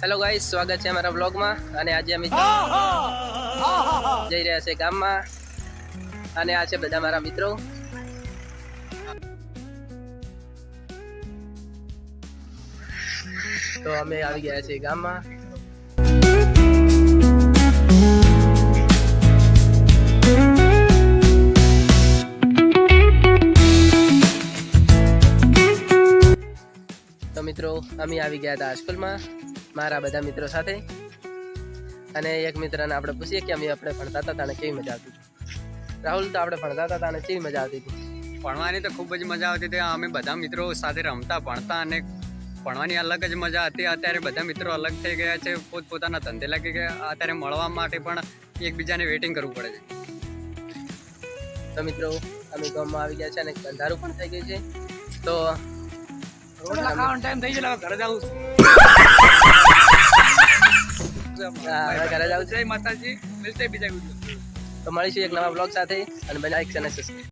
Hello guys સ્વાગત છે અમારા વ્લોગમાં અને આજે અમે જઈ રહ્યા છે ગામમાં. અને આ છે બધા મારા મિત્રો. તો અમે આવી ગયા છીએ ગામમાં. તો મિત્રો અમે આવી ગયા હતા સ્કૂલમાં મારા બધા મિત્રો સાથે. અને એક મિત્રને આપણે પૂછીએ કે અમે આપણે ભણતા હતા તને કેવી મજા આવતી હતી. રાહુલ તો આપણે ભણતા હતા અને કેવી મજા આવતી હતી? ભણવાની તો ખૂબ જ મજા આવતી હતી. અમે બધા મિત્રો સાથે રમતા ભણતા અને ભણવાની અલગ જ મજા હતી. અત્યારે બધા મિત્રો અલગ થઈ ગયા છે. પોતપોતાના ધંધે લાગી ગયા. અત્યારે મળવા માટે પણ એકબીજાને વેઇટિંગ કરવું પડે છે. તો મિત્રો અમે ગામમાં આવી ગયા છે અને અંધારું પણ થઈ ગયું છે. તો ટાઈમ થઈ ગયો. ઘરે જાઉં હા, હવે ઘરે જાઉં જય માતાજી. મિલતે બીજા તો મળીશું એક નવા બ્લોગ સાથે. અને બધા ચેનલ સબસ્ક્રાઈબ